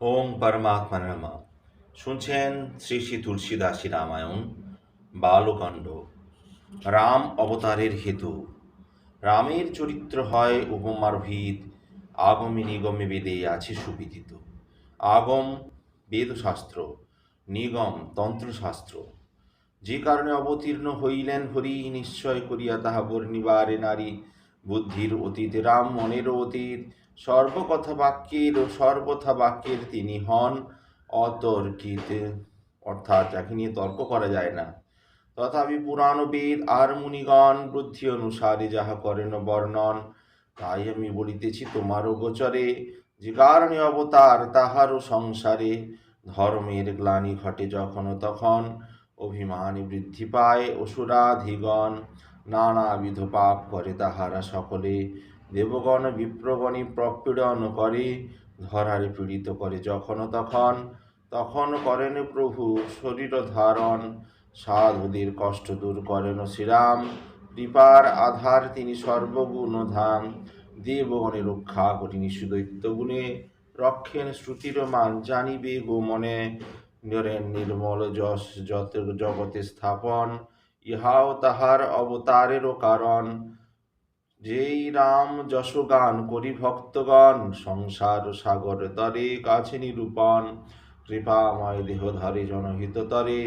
ওম পরমাত্মা নমঃ শুনছেন শ্রী শ্রী তুলসীদাসী রামায়ণ, বালকাণ্ড। রাম অবতারের হেতু। রামের চরিত্র হয় উপমার ভিত আগমী নিগমে বেদে আছে সুবিদিত। আগম বেদশাস্ত্র, নিগম তন্ত্রশাস্ত্র। যে কারণে অবতীর্ণ হইলেন হরি, নিশ্চয় করিয়া তাহা বর্ণিবারে নারী, বুদ্ধির অতীত, রাম মনেরও অতীত সর্বকথা বাক্যের ও সর্বথা বাক্যের তিনি হন অতর্কিত। অর্থাৎ যাকে নিয়ে তর্ক করা যায় না। তথাপি পুরাণ বেদ আর মুনিগণ বুদ্ধি অনুসারে যাহা করেন বর্ণন, তাই আমি বলিতেছি, তোমারও গোচরে যে কারণে অবতার তাহারও সংসারে ধর্মের গ্লানি ঘটে যখন তখন। অভিমান বৃদ্ধি পায় অসুরাধিগণ, নানাবিধ পাপ করে তাহারা সকলে। দেবগণ বিপ্রগণী প্রপীড়ন করে, ধরারে পীড়িত করে যখন তখন। তখন করেন প্রভু শরীর ধারণ, সাধুদের কষ্ট দূর করেন শ্রীরাম। কৃপার আধার তিনি সর্বগুণ ধাম। দেবগণে রক্ষা করিনি সুদৈত্য গুণে। রক্ষেন শ্রুতির মান জানিবে গো মনে। নিরেন নির্মল যশ যত জগতে স্থাপন, ইহাও তাহার অবতারেরও কারণ। যেই রাম যশগান করি ভক্তগণ, সংসার সাগর তরে কাছে নিরূপণ কৃপাময় দেহ ধরে জনহিত তরে,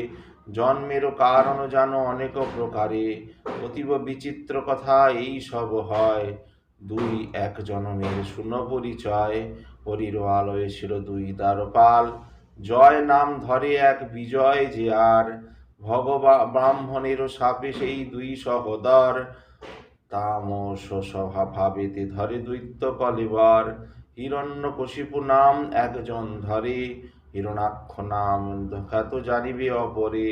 জন্মেরও কারণ জানো অনেক প্রকারে। অতীব বিচিত্র কথা এই সব হয়, দুই এক জনমের শূন্য পরিচয়। হরির আলোয় ছিল দুই দ্বারপাল জয় নাম ধরে এক বিজয় যে আর। ভগবা ব্রাহ্মণেরও সাপে সেই দুই সহদর তামস সভা ভাবেতে ধরে দৈত্য কলেবর। হিরণ্যকশিপু নাম একজন ধরে, হিরণাক্ষ নাম খ্যাত জানিবে অপরে।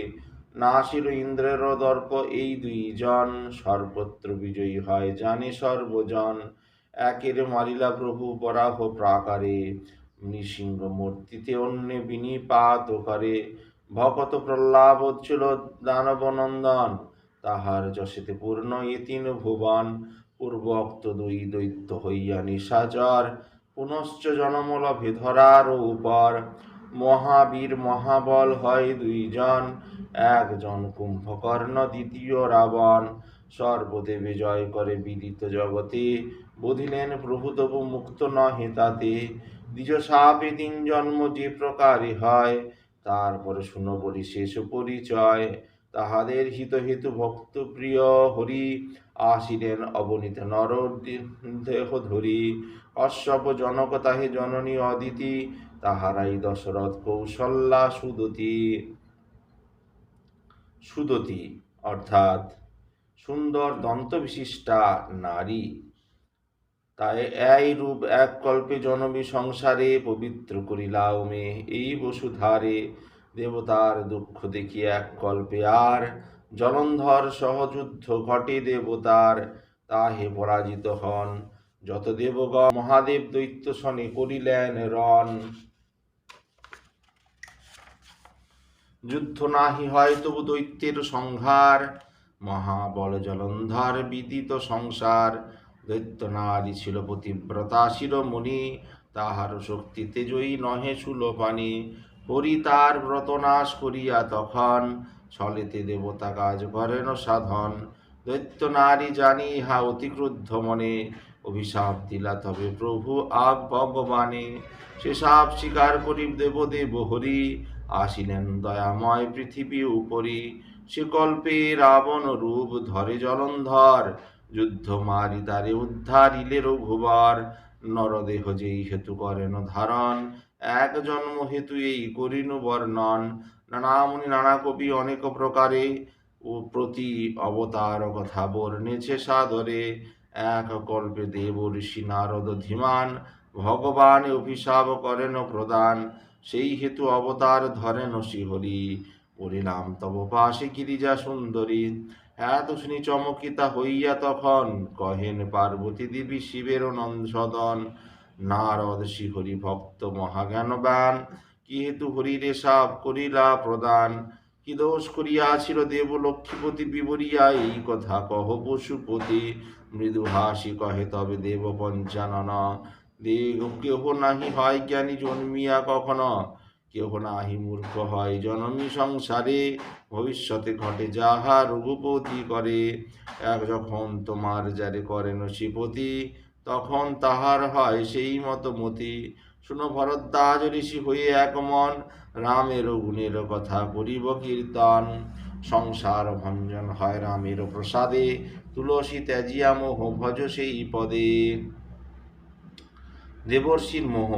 নাসির ইন্দ্রের দর্প এই দুইজন, সর্বত্র বিজয়ী হয় জানে সর্বজন। একের মারিলা প্রভু বরাহ প্রাকারে, নৃসিংহ মূর্তিতে অন্য বিনিপাত করে। ভকত প্রহ্লাদ ছিল দানবনন্দন তাহার যশেতে পূর্ণ এ তিন ভুবন, পূর্বোক্ত দুই দৈত্য হইয়া নিশাচর, পুনশ্চ জনমলভে ধরার উপর। মহাবীর মহাবল হয় দুইজন, একজন কুম্ভকর্ণ, দ্বিতীয় রাবণ। সর্বদেবে জয় করে বিদিত জগতে, বুধিলেন প্রভু তবু মুক্ত নহে তাতে। দ্বিজ সাপে তিন জন্ম যে প্রকারে হয়, তারপরে শুনো শেষ পরিচয়। তাহাদের হিত হেতু ভক্ত প্রিয় হরি আসিলেন অবনীত নর দেহ ধরি। অশ্বপ জনক তাহে জননী অদিতি, তাহারাই দশরথ কৌশল্যা সুদতি। সুদতি অর্থাৎ সুন্দর দন্ত বিশিষ্টা নারী। তাই এই রূপ এক কল্পে জনমী সংসারে পবিত্র করিলাও মে এই বসুধারে দেবতার দুঃখ দেখি এক কল্পে আর জলন্ধর সহযুদ্ধ ঘটে দেবতার। তাহে পরাজিত হন, যত দেবগণ মহাদেব দৈত্য শনে করিলেন রণ। যুদ্ধ নাহি হয় তবু দৈত্যের সংহার, মহাবল জলন্ধর বিদিত সংসার। দৈত্য নারী ছিল পতিব্রতা শিরোমণি, তাহার শক্তি তেজই নহে সুলোপানি হরি তার ব্রতনাশ করিয়া তখন ছলেতে দেবতা কাজ করেন সাধন। দৈত্য নারী জানি ইহা অতি ক্রুদ্ধ মনে, অভিশাপ দিলা তবে প্রভু আগ ভগবানে। সে সাপ স্বীকার করি দেবদেব হরি, আসিলেন দয়াময় পৃথিবী উপরি। সে কল্পে রাবণ রূপ ধরে জলন্ধর, যুদ্ধ মারি তারে উদ্ধারিলে রঘুবর নরদেহ যেই হেতু করেন ধারণ এক জন্ম হেতু এই করিনু বর্ণন। নানামুনি নানা কবি অনেক প্রকারে ও প্রতি অবতার কথা বর্ণেছে সাদরে। এক কল্পে দেব ঋষি নারদ ধীমান, ভগবান অভিশাপ করেন প্রদান। সেই হেতু অবতার ধরেন শ্রীহরি পরিণাম তব পাশে গিরিজা সুন্দরী। এত শুনি চমকিতা হইয়া তখন, কহেন পার্বতী দেবী শিবের নন্দসদন নারদ শ্রীহরি ভক্ত মহাজ্ঞানবান। কি হেতু হরিরে সাপ করিলা প্রদান? কি দোষ করিয়াছিল দেব লক্ষ্মীপতি বিবরিয়া? এই কথা কহ পশুপতি মৃদু হাসি কহে তবে দেব পঞ্চানন। দেহ কেহ নাহি হয় জ্ঞানী জন্মিয়া কখনো? কেহ নাহি মূর্খ হয় জনমী সংসারে। ভবিষ্যতে ঘটে যাহা রঘুপতি করে। এক যখন তোমার যারে করেন শিপতি তখন তাহার হয় সেই মতো মতি। শুনো ভরদ্বাজ ঋষি হয়ে এক মন রামের গুণের কথা করিব কীর্তন। সংসার ভঞ্জন হয় রামের প্রসাদে, তুলসী ত্যাজিয়া মোহ ভজ সেই পদে। দেবর্ষির মোহ,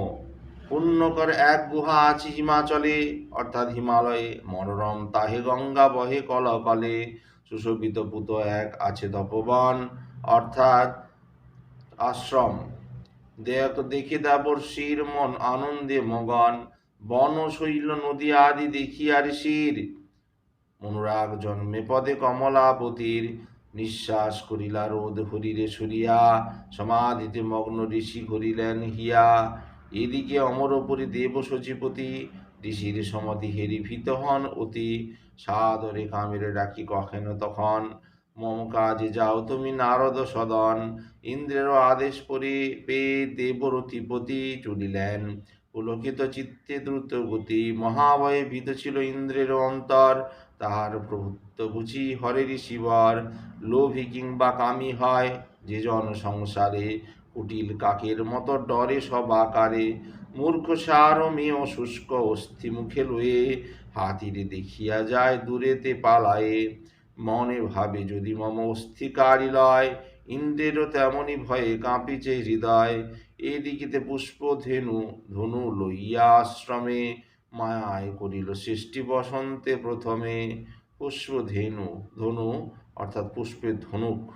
পুণ্যকর এক গুহা আছে হিমাচলে, অর্থাৎ হিমালয়ে, মনোরম তাহে গঙ্গা বহে কল কলে সুশোভিত পুত এক আছে তপবন, অর্থাৎ আশ্রম। দেখ দেখে দেবর্ষির মন আনন্দে মগন, বন শৈল নদী আদি দেখিয়ার শির। অনুরাগ জন্মে পদে কমলাপতির নিঃশ্বাস করিলা রোদ হরিরে সরিয়া, সমাধিতে মগ্ন ঋষি করিলেন হিয়া। এদিকে অমরপুরী দেব সচিপতি, ঋষির সমাধি হেরি ভীত হন অতি। সাদরে কামেরে ডাকি কখেন তখন। মম কাজে যাও তুমি নারদ সদন। ইন্দ্রেরও আদেশ পরে পেয়ে দেবরতিপতি চলিলেন। পুলকিত চিত্তে দ্রুত গতি মহাভয়ে ভীত ছিল ইন্দ্রের অন্তর। তাহার প্রভুত্ব বুঝি হরেরই শিবর লোভী কিংবা কামি হয় যে জন সংসারে, কুটিল কাকের মতো ডরে সব আকারে। মূর্খ সার মেয় শুষ্ক অস্থি মুখে লয়ে, হাতিরে দেখিয়া যায় দূরেতে পালায়ে। মনে ভাবে, যদি মম অস্থিকারী লয়, ইন্দ্রেরও তেমনি ভয়ে কাঁপিছে হৃদয়। এদিকেতে পুষ্প ধেনু ধনু লইয়া আশ্রমে মায়ায় করিল সৃষ্টি বসন্তে প্রথমে। পুষ্প ধেনু ধনু অর্থাৎ পুষ্পের ধনুক।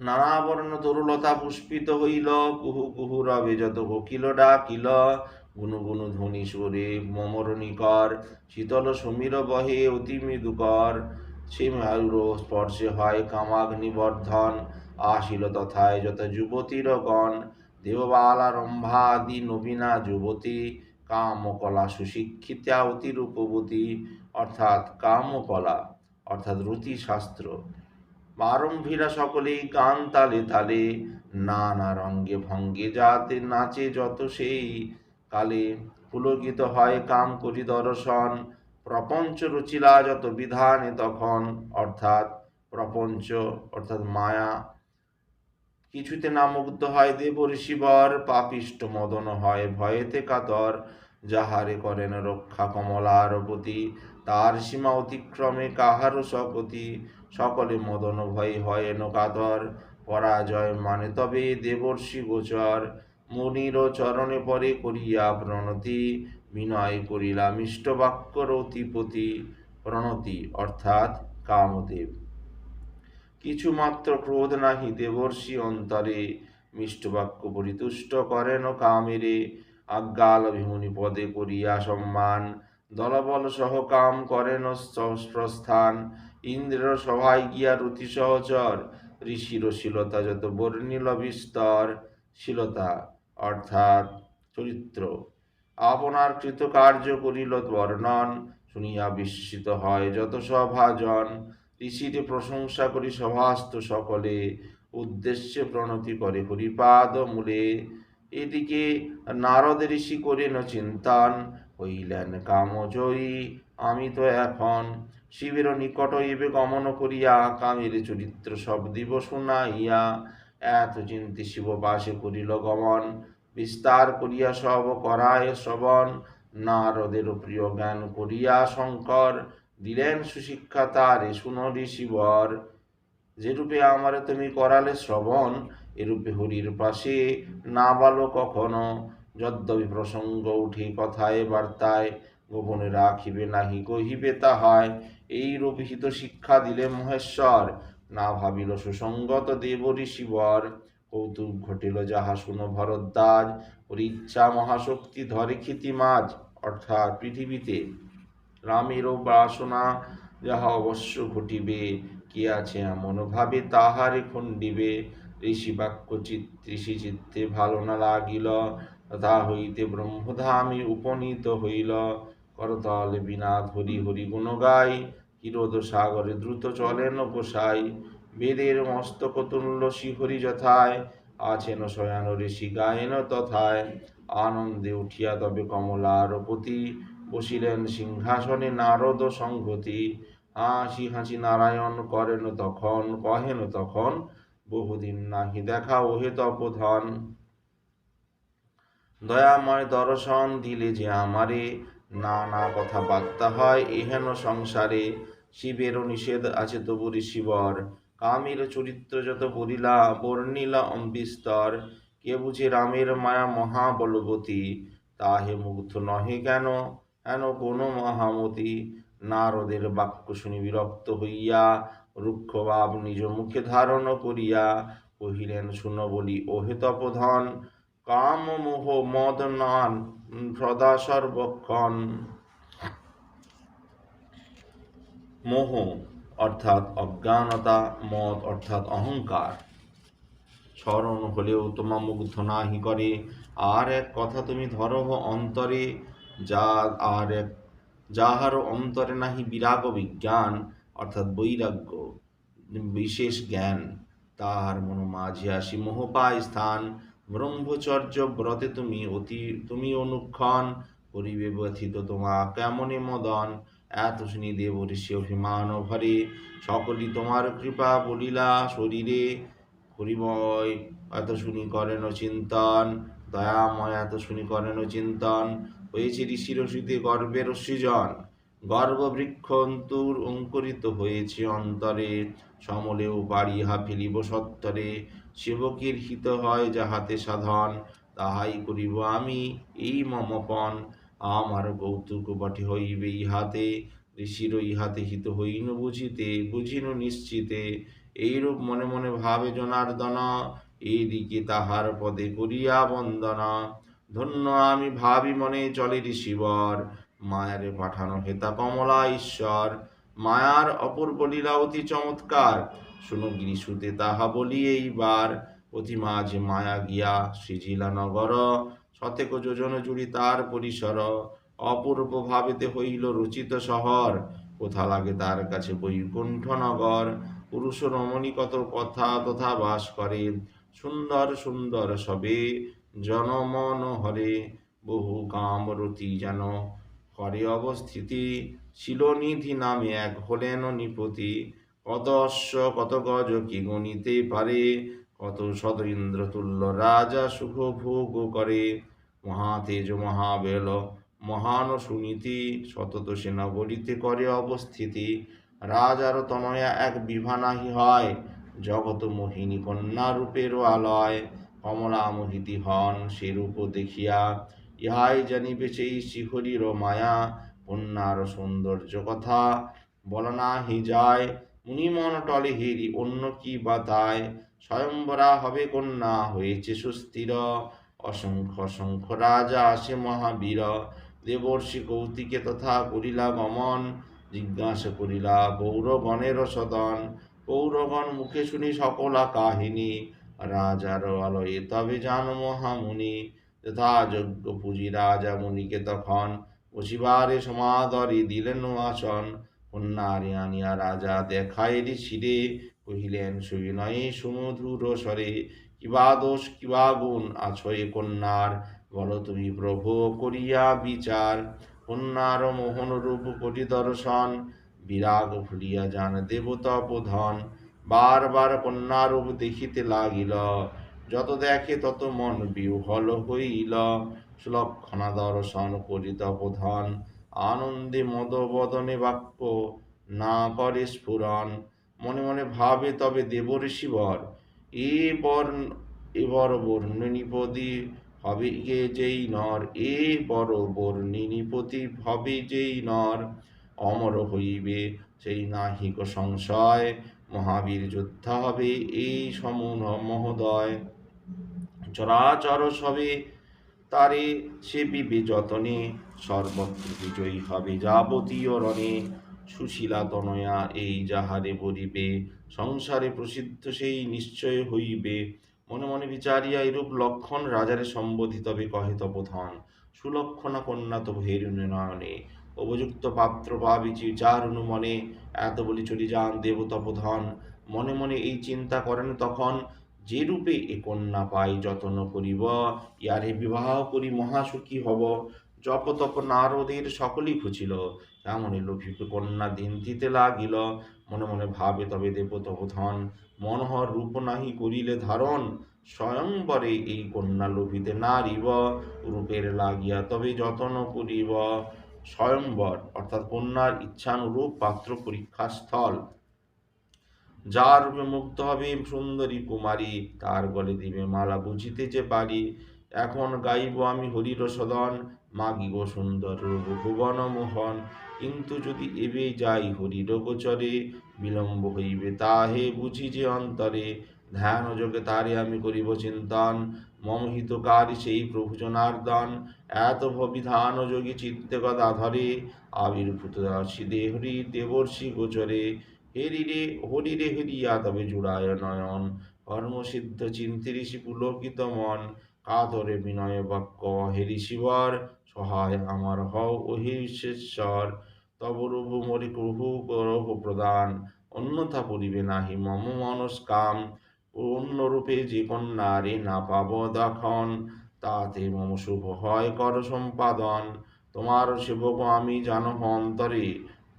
নানা বর্ণ তরুলতা পুষ্পিত হইল, কুহু কুহু রবে যত কোকিল ডাকিল। গুনু ধ্বনি সুরে মমরণিকর, শীতল সমীর বহে অতি মৃদুকর। সে মায়ুর স্পর্শে হয় কামাগ্নিবর্ধন আসিল তথায় যত যুবতীর গণ। দেববালা রম্ভাদি নবীনা যুবতী, কামকলা সুশিক্ষিতা অতি রূপবতী। অর্থাৎ কামকলা, অর্থাৎ রুতি শাস্ত্র প্রারম্ভীরা সকলেই গান তালে তালে, নানা রঙ্গে ভঙ্গে যাতে নাচে যত সেই কালে পুলকিত হয় কাম করি দর্শন, প্রপঞ্চ রুচিলা যত বিধানে তখন, অর্থাৎ প্রপঞ্চ, অর্থাৎ মায়া। কিছুতে না মুগ্ধ হয় দেব ঋষিবর, পাপিষ্ট মদন হয় ভয়েতে কাতর। যাহারে করেন রক্ষা কমলার প্রতি, তার সীমা অতিক্রমে কাহারও সকতি সকলে মদন ভয় হয় কাতর, পরাজয় মানে তবে দেবর্ষি গোচর। মুনির চরণে পরে করিয়া প্রণতি, বিনয় করিলাম ইষ্ট বাক্যর অতিপতি প্রণতি অর্থাৎ কামদেব। কিছু মাত্র ক্রোধ নাহি দেবর্ষি অন্তরে, মিষ্ট বাক্য পরিতুষ্ট করেন কামেরে। আজ্ঞাল অভিমুনি পদে করিয়া সম্মান, দলবল সহ কাম করেন প্রস্থান ইন্দ্রের সভায় গিয়া রুতি সহচর ঋষির শীলতা যত বর্ণিল বিস্তর, শীলতা অর্থাৎ চরিত্র। আপনার কৃতকার্য করিল বর্ণন, শুনিয়া বিস্মিত হয় যত সভাজন। ঋষিরে প্রশংসা করি সভাস্ত সকলে, উদ্দেশ্যে প্রণতি করে হরিপাদ মূলে। এদিকে নারদ ঋষি করেন চিন্তান হইলেন কামজয়ী, আমি তো এখন শিবের নিকট এবে গমন করিয়া কামের চরিত্র সব দিব শুনাইয়া। এত চিন্তি শিব বাসে করিল গমন বিস্তার করিয়া সব করায় শ্রবণ। নারদের প্রিয় জ্ঞান করিয়া শঙ্কর দিলেন সুশিক্ষা তারে শুনো ঋষিবর যেরূপে আমারে তুমি করালে শ্রবণ, এরূপে হরির পাশে না বালো কখনো। যদ্যপি প্রসঙ্গ উঠে কথায় বার্তায়, গোপনে রাখিবে নাহি, কহিবে তাহায় এই রূপহিত শিক্ষা দিলে মহেশ্বর। না ভাবিল সুসঙ্গত দেব ঋষিবর কৌতুক ঘটিল যাহা শুনো ভরদ্বাজ ওর ইচ্ছা মহাশক্তি ধরে খ্যাতি মাঝ। অর্থাৎ পৃথিবীতে রামেরও বাসনা যাহা অবশ্য ঘটিবে, কি আছে এমন ভাবে তাহারে খণ্ডিবে। ঋষি বাক্য চিত ঋষি চিত্তে ভালো না লাগিল, তথা হইতে ব্রহ্মধামে উপনীত হইল। করতলে বিনা হরি হরি গুণ গাই কিরোদ সাগরে দ্রুত চলেন গোসাই। বেদের মস্তক তুল্য শিহরি যথায়, আছেন শয়ান ঋষি গায়েন তথায়। আনন্দে উঠিয়া তবে কমলার প্রতি বসিলেন সিংহাসনে নারদ সংগতি হাসি হাসি নারায়ণ করেন তখন, কহেন তখন, বহুদিন নাহি দেখা ওহে তপধন। দয়াময় দর্শন দিলে যে আমারে, নানা কথা বার্তা হয় এহেন সংসারে। শিবেরও নিষেধ আছে তবু ঋষিবর। কামের চরিত্র যত বলিলা বর্ণিলা অম্বিস্তর, কে বুঝে রামের মায়া মহাবলবতী? তাহে মুগ্ধ নহে কেন? হেন কোন মহামতি? নারদের বাক্য শুনি বিরক্ত হইয়া, রুক্ষ ভাব নিজ মুখে ধারণ করিয়া কহিলেন, শুন বলি, ওহে তপধন, কাম মোহ মদ নান, সদা সর্বক্ষণ। মোহ অর্থাৎ অজ্ঞানতা, মত অর্থাৎ অহংকার। স্মরণ হলেও তোমা মুগ্ধ নাহি করে। আর এক কথা তুমি ধরহ অন্তরে, যা আর এক যাহার অন্তরে নাহি বিরাগ বিজ্ঞান, অর্থাৎ বৈরাগ্য, বিশেষ জ্ঞান, তাহার মন মাঝে আসি মোহ পায় স্থান। ব্রহ্মচর্য ব্রতে তুমি অতি, তুমি অনুক্ষণ করিবে ব্যথিত তোমা কেমনে মদন? এত দেব ঋষি অভিমান ভরে। সকলই তোমার কৃপা বলিলা শরীরে। হরিময়, এত শুনি করেন চিন্তন। দয়াময়, এত শুনি করেন চিন্তন। হয়েছে ঋষি রসিতে গর্বের সৃজন গর্ভবৃক্ষ অন্তর অঙ্কুরিত হয়েছে অন্তরে। সমলেও বাড়ি হা ফেলিব সত্তরে। সেবকের হিত হয় যাহাতে সাধন, তাহাই করিব আমি এই মমপন। আমার কৌতুক বটে হইবে ইহাতে ঋষির ইহাতে হিত হইন বুঝিতে, বুঝিন নিশ্চিতে। এইরূপ মনে মনে ভাবে জনার্দন, এইদিকে তাহার পদে করিয়া বন্দনা। ধন্য আমি ভাবি মনে চলে ঋষিবর, মায়ারে পাঠানো হেতা কমলা ঈশ্বর। মায়ার অপূর্ব লীলা অতি চমৎকার, শুনো গিরিশুতে তাহা বলি এইবার। অতি মাঝে মায়া গিয়া সৃজিলা নগর শতেক যোজন জুড়ি তার পরিসর। অপূর্ব ভাবেতে হইল রচিত শহর। কোথা লাগে তার কাছে বৈকুণ্ঠ নগর? পুরুষ রমণী কত কথা তথা বাস করে। সুন্দর সুন্দর সবে জনমন হরে। বহু কাম রতি যেন করে অবস্থিতি। শিলনিধি নামে এক হলেন নিপতি। কত অশ্ব, কত গজ কি গণিতে পারে। কত শত ইন্দ্রতুল্য রাজা সুখ ভোগ করে। মহাতেজ মহাবেল, মহান সুনীতি, সতত সেনাবলিতে করে অবস্থিতি। রাজার তনয়া এক বিভা নাহি হয় জগত মোহিনী কন্যা রূপেরও আলয়। কমলা মোহিতি হন সে রূপ দেখিয়া, ইহাই জানিবে সেই শিহরির মায়া কন্যার সৌন্দর্য কথা। বলা নাহি যায়, মুনিমন টলে হেরি অন্য কি বা তাই। স্বয়ম্বরা হবে কন্যা, হয়েছে সুস্থির। অসংখ্য অসংখ্য রাজা আসে মহাবীর। দেবর্ষি কৌতিকে তথা করিলা গমন। জিজ্ঞাসা করিলা পৌরগণের সদন? পৌরগণ মুখে শুনি সকলা কাহিনী। রাজার আলয়ে তবে জান মহামুনি। যথাযোগ্য পুঁজি রাজা মুনিকে তখন বসিবারে সমাদরে দিলেন আসন। কন্যারে আনিয়া রাজা দেখাইলি ছিঁড়ে কহিলেন সুবিনয়ে সুমধুর স্বরে। কিবা দোষ কিবা গুণ আছো এ কন্যার, বলো তুমি প্রভু করিয়া বিচার। কন্যার মোহন রূপ দর্শন, বিরাগ ভুলিয়া যান দেবতা প্রধান বারবার কন্যারূপ দেখিতে লাগিল, যত দেখে তত মন বিহল হইল। সুলক্ষণা দর্শন করিত প্রধান আনন্দে মদবদনে বাক্য না করে স্ফুরণ। মনে মনে ভাবে তবে দেব ঋষিবর এ বর এবর বর্ণনিপদি হবে কে যেই নর এ বড় বর্ণিনীপতি হবে যেই নর। অমর হইবে সেই নাহিক সংশয়, মহাবীর যোদ্ধা হবে এই সমন মহোদয়। চরাচর সবে তারে সে বিবে যতনে, সর্বত্র বিজয়ী হবে যাবতীয় রণে। সুশীলা তনয়া এই যাহারে বলিবে, সংসারে প্রসিদ্ধ সেই নিশ্চয় হইবে। মনে মনে বিচারিয়া এরূপ লক্ষণ রাজারে সম্বোধিতবে কহে তপধন, সুলক্ষণা কন্যা তো ভেরুণে নয়নে। উপযুক্ত পাত্র পাবিচি চার মনে এত বলি চলি যান দেব দেবতপধন মনে মনে এই চিন্তা করেন তখন, যে রূপে এ কন্যা পাই যত্ন করিব, ইয়ারে বিবাহ করি মহাসুখী হব। জপ তপ নারদের সকলেই খুঁজিল এমনই লোভিক কন্যা দিন দিতে লাগিল। মনে মনে ভাবে তবে দেব তব ধন মনোহর রূপ নাহি করিলে ধারণ স্বয়ংবরে এই কন্যা লোভিতে নারিব, রূপের লাগিয়া তবে যতন করিব। স্বয়ংবর অর্থাৎ কন্যার ইচ্ছানুরূপ পাত্র পরীক্ষা স্থল যার রূপে মুক্ত হবে সুন্দরী কুমারী, তার গলে দিবে মালা বুঝিতে যে পারি। এখন গাইব আমি হরির সদন, মাগিব সুন্দর রূপ ভুবন মোহন কিন্তু যদি এবে যাই হরির গোচরে বিলম্ব হইবে তাহে বুঝি যে অন্তরে। ধ্যান যোগে তারে আমি করিব চিন্তন মম হিতকারী সেই প্রভু জনার্দন। এত বিধান যোগী চিত্তে গদা ধরে আবির্ভূত আসি দেহরি দেবর্ষি গোচরে। হেরিরে, হরিরে হেরিয়া তবে জুড়ায় নয়ন। কর্মসিদ্ধ চিন্তি ঋষি পুলকিত মন। কাতরে বিনয় বাক্য হেরি শিবর, সহায় আমার হও ও হে ঈশ্বর তব রূপ মরি প্রভু করহ প্রদান অন্যথা পরিবে নাহি মম মনস কাম অন্য রূপে যে কন্যারে না পাব দখন, তাতে মম শুভ হয় কর সম্পাদন। তোমার সেবক আমি জানো অন্তরে,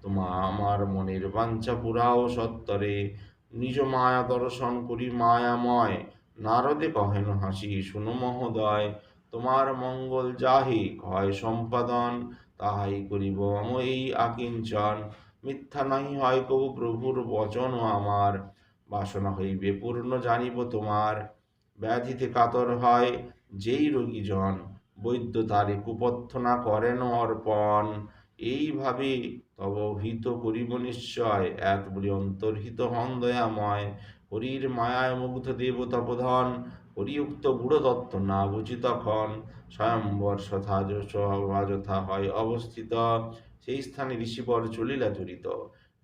তোমা আমার মনের বাঞ্ছা পুরাও সত্তরে। নিজ মায়া দর্শন করি মায়াময়, নারদে কহেন হাসি শুনো মহোদয়। তোমার মঙ্গল যাহি হয় সম্পাদন। তাহাই করিব। এই আকিঞ্চন, মিথ্যা নাই হয় কবু প্রভুর বচন আমার। বাসনা হইবে, পূর্ণ জানিব তোমার। ব্যাধিতে কাতর হয় যেই রোগীজন, বৈদ্য তারে কুপথ্যনা করেন অর্পণ। এইভাবে তব হিত করিব নিশ্চয় এত বলি অন্তর্হিত হন দয়াময়। হরির মায়ায় মুগ্ধ দেব তপধন হরিউক্ত গুঢ় তত্ত্ব না বুঝি তখন স্বয়ম্বর সথা যথা হয় অবস্থিত। সেই স্থানে ঋষিবর চলিলা চরিত।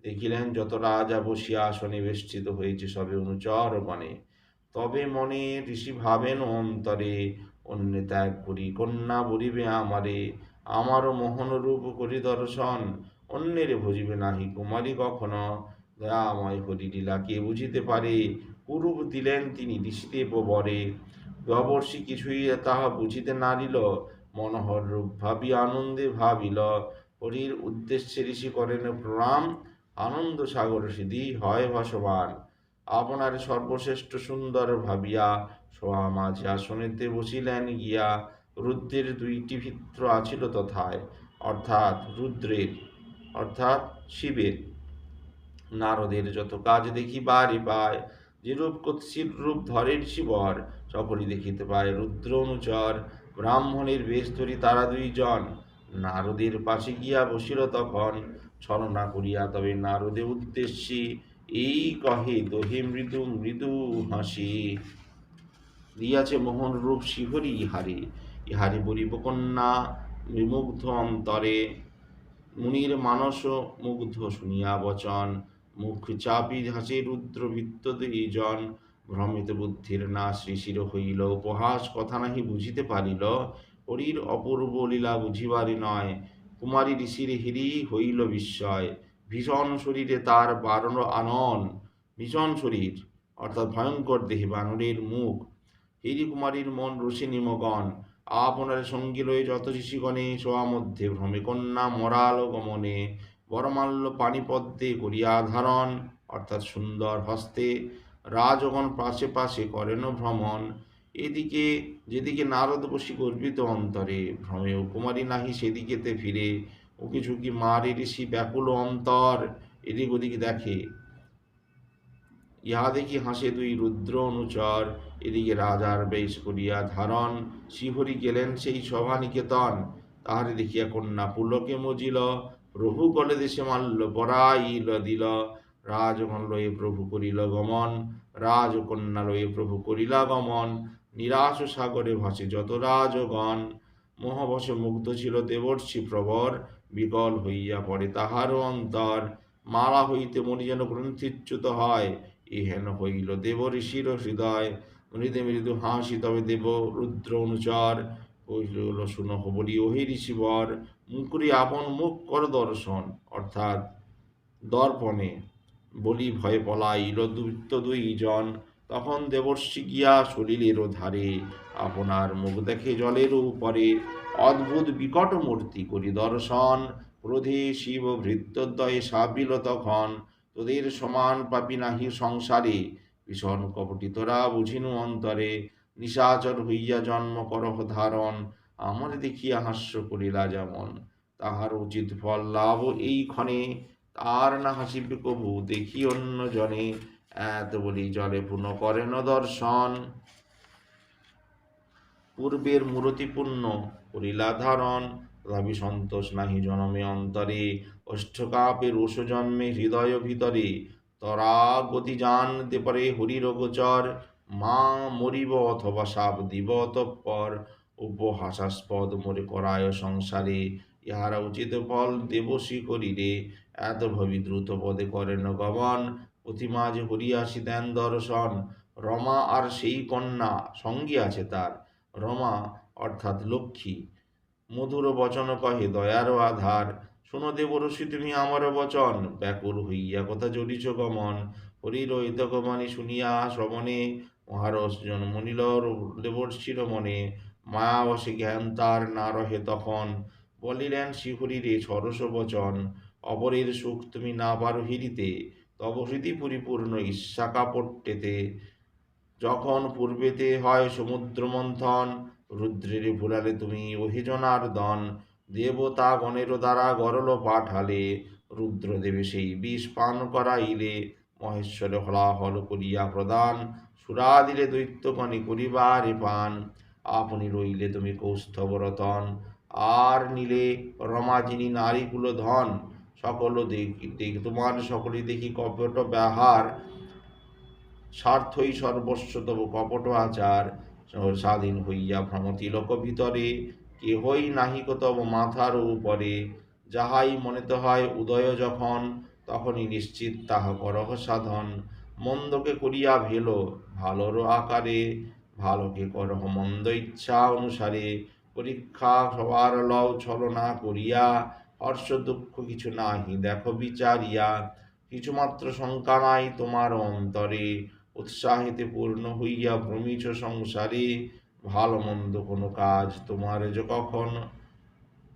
দেখিলেন যত রাজা বসিয়া আসনে বেষ্টিত হয়েছে সবে অনুচর বনে তবে মনে ঋষি ভাবেন অন্তরে, অন্য ত্যাগ করি, কন্যা বলিবে আমারে, আমারও মোহনরূপ করি দর্শন। অন্যেরে ভজিবে নাহি কুমারী কখনো। দয়াময় হরি লীলা কে বুঝিতে পারে, কুরূপ দিলেন তিনি ঋষিদেব বরে। দ্ববর্ষী কিছুই তাহা বুঝিতে নারিল মনোহর রূপ ভাবি আনন্দে ভাবিল হরির উদ্দেশ্যে ঋষি করেন প্রণাম, আনন্দ সাগর সিদ্ধি হয় ভাসবান আপনার সর্বশ্রেষ্ঠ সুন্দর ভাবিয়া সোয়া মাঝে আসনেতে বসিলেন গিয়া, রুদ্রের দুইটি ভিত্র আছিল তথায়, অর্থাৎ রুদ্রের, অর্থাৎ শিবের। নারদের যত কাজ দেখি বারে পায়, যেরূপ কৎসির রূপ ধরেন শিবর, সকলই দেখিতে পায় রুদ্র অনুচর, ব্রাহ্মণের বেশ ধরি তারা দুইজন। নারদের পাশে গিয়া বসিল তখন, ছলনা করিয়া তবে নারদে উদ্দেশ্যে, এই কহে দোহে মৃদু মৃদু হাসি। দিয়াছে মোহন রূপ শিহরি ইহারে ইহারে বলিব, কন্যা, বিমুগ্ধ অন্তরে। মুনির মানস মুগ্ধ শুনিয়া বচন মুখ চাপি হাসে রুদ্র বৃত্ত জন, ভ্রমিত বুদ্ধির না শিশির হইল, উপহাস কথা নাহি বুঝিতে পারিল, হরির অপূর্ব লীলা বুঝিবারে নয়, কুমারী ঋষির হিরি হইল বিস্ময়, ভীষণ শরীরে তার বারণ আনন, ভীষণ শরীর, অর্থাৎ ভয়ঙ্কর দেহে বানরের মুখ, হিরি কুমারীর মন রসিনী নিমগণ আপনার সঙ্গী লয়ে যত শিশিগণে সোয়া মধ্যে ভ্রমে কন্যা মরাল গমনে বরমাল্য পানিপদ্মে করিয়া ধারণ অর্থাৎ সুন্দর হস্তে রাজগণ পাশে পাশে করেন ভ্রমণ। এদিকে, যেদিকে নারদ বসি গর্বিত অন্তরে, ভ্রমে কুমারী নাহি সেদিকেতে ফিরে। ওকে ঝুঁকি মারে ঋষি ব্যাকুল অন্তর, এদিক ওদিকে দেখে। ইহা দেখি হাসে দুই রুদ্র অনুচর, এদিকে রাজার বেশ করিয়া ধারণ। শিহরি গেলেন সেই সভানিকেতন তাহারে দেখিয়া কন্যা পুলকে মজিল। প্রভু কলে দেশে মাল্য পরাইল দিল। রাজগণ লয়ে প্রভু করিল গমন, রাজকন্যা লয়ে প্রভু করিলা গমন। নিরাশ সাগরে ভাসে যত রাজগণ। মোহবশে মুগ্ধ ছিল দেবর্ষি প্রবর, বিকল হইয়া পড়ে তাহারও অন্তর। মালা হইতে মনি যেন গ্রন্থিচ্যুত হয় ইহেন হইল দেব ঋষির হৃদয়। মৃদে মৃদু হাসি, তবে দেব রুদ্র অনুচর। কহিল শুনহ বলি ওহে ঋষিবর মুকুরি আপন মুখ কর দর্শন, অর্থাৎ দর্পণে বলি ভয়ে পলাইল দুই জন। তখন দেবর্ষি গিয়া সলিলেরও ধারে আপনার মুখ দেখে জলের উপরে অদ্ভুত বিকট মূর্তি করি দর্শন। ক্রোধে শিব ভৃত্যদ্বয়ে সাবিল তখন, তোদের সমান পাপি নাহি সংসারে। ভীষণ কপটি তোরা বুঝিনু অন্তরে, নিশাচর হইয়া জন্ম করহ ধারণ। আমার দেখিয়া হাস্য করিলা যেমন, তাহার উচিত ফল লাভ এই ক্ষণে তার না হাসিবে কভু দেখি অন্য জনে, এত বলি জলে পুনঃ করেন দর্শন। পূর্বের মূরতিপূর্ণ করিলা ধারণ, তথাপি সন্তোষ নাহি জনমে অন্তরে। অষ্টকাপে রোষ জন্মে হৃদয় ভিতরে তরা গতি জানতে পারে হরির গোচর মা মরিব অথবা সাপ দিব তৎপর। উপহাসাস্পদ মরে করায় সংসারে। ইহারা উচিত ফল দেবসী করিরে। এত ভবি দ্রুত পদে করেন গমন প্রতিমা যে দেন দর্শন। রমা আর সেই কন্যা সঙ্গী আছে তার। রমা অর্থাৎ লক্ষ্মী। মধুর বচন কহে, দয়ার আধার। শোনো দেবরসী, তুমি আমার বচন। ব্যাকুল হইয়া কথা জড়িছ গমন। হরির গমনে শুনিয়া শ্রবণে। মহারস জন্মনিল দেবর্ষির মনে। মায়াবশে জ্ঞান তার না রহে তখন বলিলেন, শিহরিরে, সরস বচন। অপরের সুখ তুমি না পারো হিরিতে তব হৃদি পরিপূর্ণ ঈর্ষা কাপট্যেতে যখন পূর্বেতে হয় সমুদ্র মন্থন রুদ্রের ভুলালে তুমি অহিজনার দন। দেবতা গণের দ্বারা গরল পাঠালে, রুদ্রদেবে সেই বিষ পান করাইলে। মহেশ্বরে হলাহল করিয়া প্রদান, সুরা দিলে দৈত্যগণে করিবারে পান। আপনি রইলে তুমি কৌস্তব রতন আর নিলে রমা যিনি নারীকুল ধন। সকল দেখি তোমার সকলে দেখি কপট ব্যহার। স্বার্থই সর্বস্ব তব কপট আচার। স্বাধীন হইয়া ভ্রমতি লোক ভিতরে, কেহই নাহিক তব মাথার উপরে। যাহাই মনেতে হয় উদয় যখন, তখনই নিশ্চিত তাহা করহ সাধন। মন্দকে করিয়া ভেল, ভালোর আকারে ভালোকে করহ মন্দ ইচ্ছা অনুসারে পরীক্ষা সবার লও ছলনা করিয়া, হর্ষ দুঃখ কিছু নাহি, দেখো বিচারিয়া। কিছুমাত্র শঙ্কা নাই তোমার অন্তরে, উৎসাহিতে পূর্ণ হইয়া ভ্রমিছ সংসারে। ভালো মন্দ কোনো কাজ তোমার যে কখন?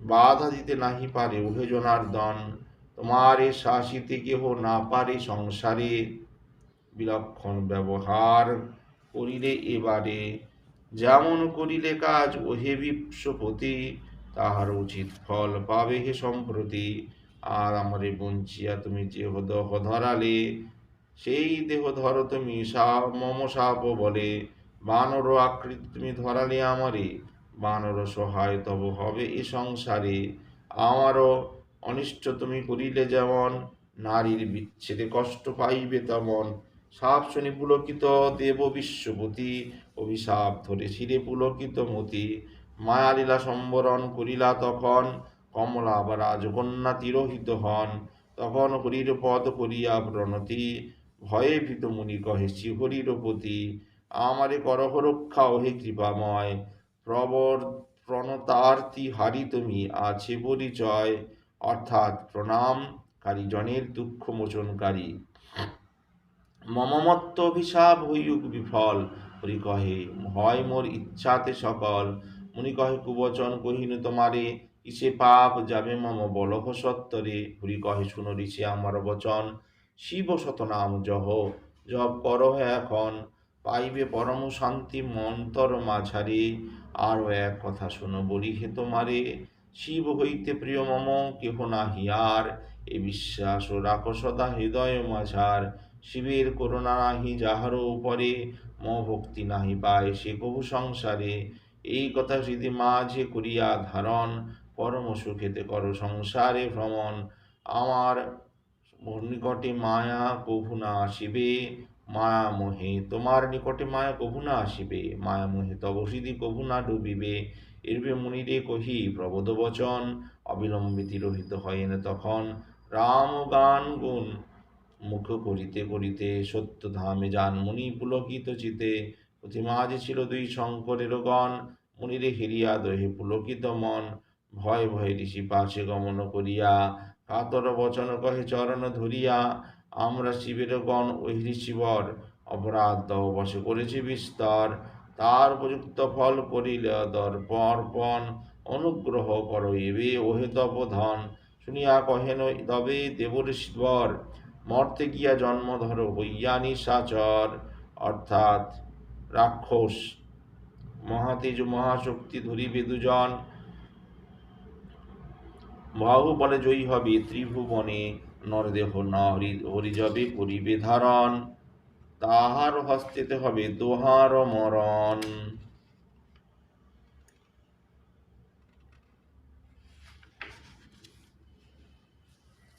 বাধা দিতে নাহি পারে উহে জনার্দন তোমার এ শাসিতে কেহ না পারে সংসারে। বিলক্ষণ ব্যবহার করিলে এবারে। যেমন করিলে কাজ ওহে বিশ্বপতি, তাহার উচিত ফল পাবে হে সম্প্রতি। আর আমারে বঞ্চিয়া তুমি যে দেহ ধরালে, সেই দেহ ধর তুমি সা মম সাপ বলে। বানর আকৃতি তুমি ধরালে আমারে, বানর সহায় তব হবে এ সংসারে। আমারও অনিষ্ট তুমি করিলে যেমন, নারীর বিচ্ছেদে কষ্ট পাইবে তেমন। সাপ শনি পুলকিত, দেব বিশ্বপতি অভিশাপ ধরে শিরে পুলকিত মতি। মায়ালীলা সম্বরণ করিলা তখন, কমলা বা রাজকন্যা তিরোহিত হন। তখন হরির পদ করিয়া প্রণতি, ভয়ে ভীত মুনি কহে, শিহরির প্রতি আমারে করহ রক্ষা ওহে কৃপাময়। প্রবর প্রণতার্থী হারি তুমি, আছে পরিচয়। অর্থাৎ প্রণামকারী জনের দুঃখ মোচনকারী। মমমত্ত অভিশাপ হইউক বিফল, হরি কহে, হয় মোর ইচ্ছাতে সকল। মুনি কহে, কুবচন কহিনু তোমারে, ইসে পাপ যাবে মম বলহ সত্তরে। হরি কহে, শুনো ঋষি, আমার বচন, শিব শতনাম জহ, জপ করহ এখন, পাইবে পরম শান্তি মন্তর মাঝারে। আরও এক কথা শুনো বলি হে তোমারে, শিব হইতে প্রিয় মম, কেহ না হিয়ার এ বিশ্বাস ও রাখ সদা হৃদয় মাঝার। শিবের করুণা নাহি, যাহারও উপরে ম ভক্তি নাহি পায়, সে কহু সংসারে। এই কথা হৃদি মাঝে করিয়া ধারণ, পরম সুখেতে কর সংসারে ভ্রমণ। আমার নিকটে মায়া কভু না আসিবে, মায়া মোহে। তোমার নিকটে মায়া কভু না আসিবে, মায়া মোহে। তব হৃদি কভু না ডুবিবে। এরবে মুনিরে কহি প্রবোধ বচন অবিলম্বে তিরোহিত হয়েন তখন। রাম গান গুণ মুখ করিতে করিতে সত্য ধামে যান মুনি পুলকিত চিতে। প্রতিমা যে ছিল দুই শঙ্করের গণ, মুনিরে হেরিয়া দহে পুলকিত মন। ভয় ভয় ঋষি পাশে গমন করিয়া, কাতর বচন কহে চরণ ধরিয়া, আমরা শিবের গণ ওই ঋষিবর অপরাধ বসে করেছে বিস্তর। তার উপযুক্ত ফল করিলে দর্পণ অনুগ্রহ করো এবে, ওহে তপ ধন শুনিয়া কহেন, তবে দেবরেশ্বর মর্তে গিয়া জন্ম ধরো হইয়া নিশাচর অর্থাৎ রাক্ষস, মহাতেজ মহাশক্তি ধরিবে দুজন। বাহু বলে, জয়ী হবে ত্রিভুবনে, নরদেহ না হরি- হরিজবে করিবে ধারণ তাহার হস্তেতে হবে দোহার মরণ।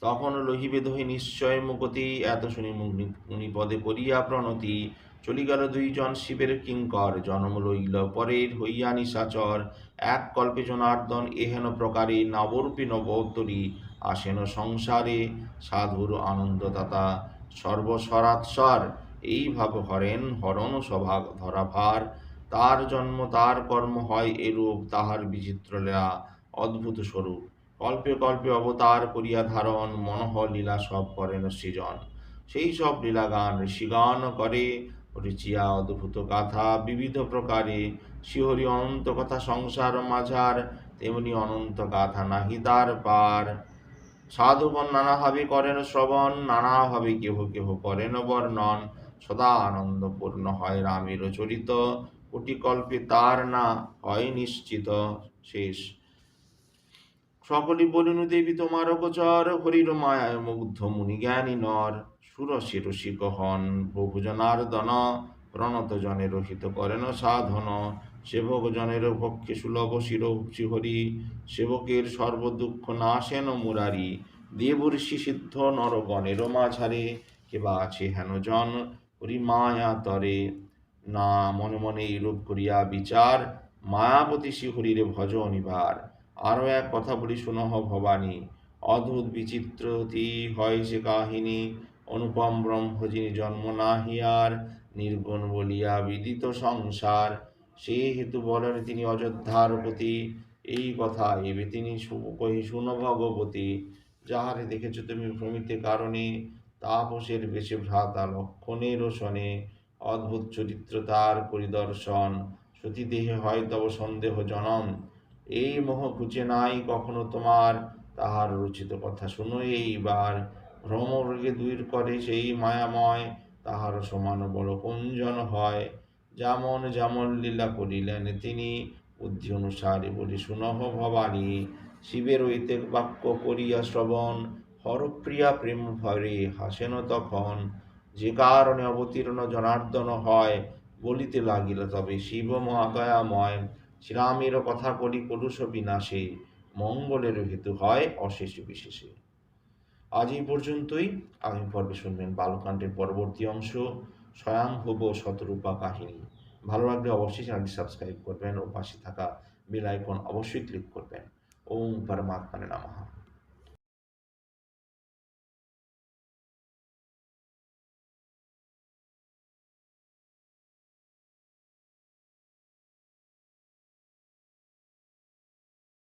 তখন লহিবে দহি নিশ্চয় মুকতি এত শুনি মুনি- পদে করিয়া প্রণতি। চলি গেল দুইজন শিবের কিঙ্কর, জন্ম লইল পরের হইয়া নিশাচর। এক কল্পে জনার্দন এহেন প্রকারে নবরূপী নবোত্তরী, আসেন সংসারে সাধুর আনন্দদাতা। সর্বস্বরাৎসর এইভাবে হরেন, হরণ সভা ধরা ভার তার জন্ম, তার কর্ম হয় এরূপ, তাহার বিচিত্র লীলা অদ্ভুত স্বরূপ। কল্পে কল্পে অবতার করিয়া ধারণ মনোহ লীলা সব করেন সৃজন। সেই সব লীলা লীলাগান ঋষিগান করে। রচিয়া অদ্ভুত গাথা বিবিধ প্রকারে। শিহরি অনন্ত কথা সংসার মাঝার, তেমনি অনন্ত গাথা নাহি তার পার। সাধুগণ নানাভাবে করেন শ্রবণ, নানাভাবে কেহ কেহ করেন বর্ণন। সদা আনন্দপূর্ণ হয় রামের চরিত। কোটি কল্পে তার না হয় নিশ্চিত। শেষ। সকলে বলিনু দেবী তোমার গোচর হরির মায়ায় মুগ্ধ মুনি জ্ঞানী নর। সুরসি রসিক হন প্রভু জনার্দন, প্রণত জনের রহিত করেন সাধন। সেবক জনের পক্ষে সুলভ শির হরি। সেবকের সর্বদুঃখ নাশেন মুরারি। দেবর্ষি সিদ্ধ নরগণের মাঝারে কেবা আছে হেন জন? হরি মায়া তরে। না মনে মনে এইরূপ করিয়া বিচার। মায়াবতী শিহরিরে ভজ অনিবার আরও এক কথা বলি শুনহ ভবানী। অদ্ভুত বিচিত্রতি হয় সে কাহিনী। অনুপম ব্রহ্ম যিনি জন্ম নাহিয়ার নির্গুণ বলিয়া বিদিত সংসার। সে হেতু বলেন তিনি অযোধ্যার প্রতি এই কথা এবে তিনি কহি, শুনো ভগবতী যাহারে দেখেছ তুমি ভ্রমিতে কারণে, তাপসের বেশে ভ্রাতা লক্ষণের শনে অদ্ভুত চরিত্র তার পরিদর্শন। সতী দেহে হয় তব সন্দেহ জনম। এই মোহ ঘুচে নাই কখনো তোমার। তাহার রচিত কথা শুনো এইবার। ভ্রমরোগে দূর করে সেই মায়াময়, তাহার সমান বড় কুঞ্জন হয়। যেমন যেমন লীলা করিলেন তিনি, বুদ্ধি অনুসারে বলি, শুনহ ভবানী, শিবের ঐতেক বাক্য করিয়া শ্রবণ। হরপ্রিয়া প্রেম ভরে হাসেন তখন। যে কারণে অবতীর্ণ জনার্দন হয়, বলিতে লাগিল তবে শিব মহাদয়াময় শ্রীরামের কথা করি কলুষ বিনাশে মঙ্গলের হেতু হয় অশেষ বিশেষে। আজ এই পর্যন্তই। আগামী পর্বে শুনবেন বালকাণ্ডের পরবর্তী অংশ স্বয়ংভুব শতরূপা কাহিনী। ভালো লাগলে অবশ্যই চ্যানেলটি সাবস্ক্রাইব করবেন ও পাশে থাকা বেল আইকন অবশ্যই ক্লিক করবেন। ওম পরমাত্মানে নমঃ।